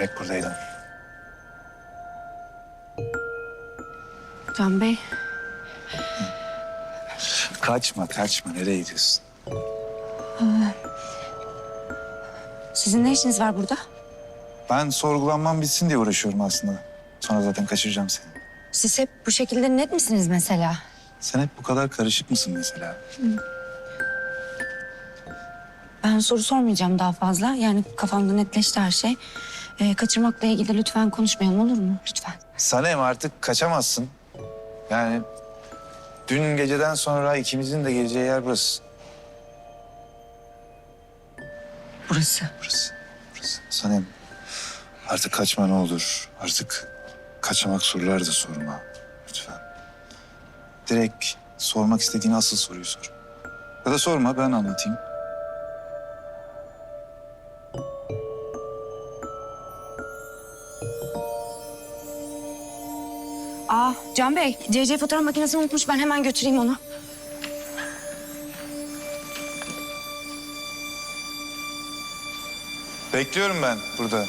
hep buradaydın. Can Bey, Kaçma, kaçma. Nereye gidiyorsun? sizin ne işiniz var burada? Ben sorgulanmam bitsin diye uğraşıyorum aslında. Sonra zaten kaçıracağım seni. Siz hep bu şekilde net misiniz mesela? Sen hep bu kadar karışık mısın mesela? Ben soru sormayacağım daha fazla. Yani kafamda netleşti her şey. Ee, kaçırmakla ilgili lütfen konuşmayalım olur mu? Lütfen. Sanem artık kaçamazsın. Yani dün geceden sonra ikimizin de geleceği yer burası. Burası. Burası. Burası. Sanem artık kaçma ne olur. Artık kaçamak sorular da sorma. Lütfen. Direkt sormak istediğin asıl soruyu sor. Ya da sorma ben anlatayım. Aa Can Bey, CC fotoğraf makinesini unutmuş. Ben hemen götüreyim onu. Bekliyorum ben burada.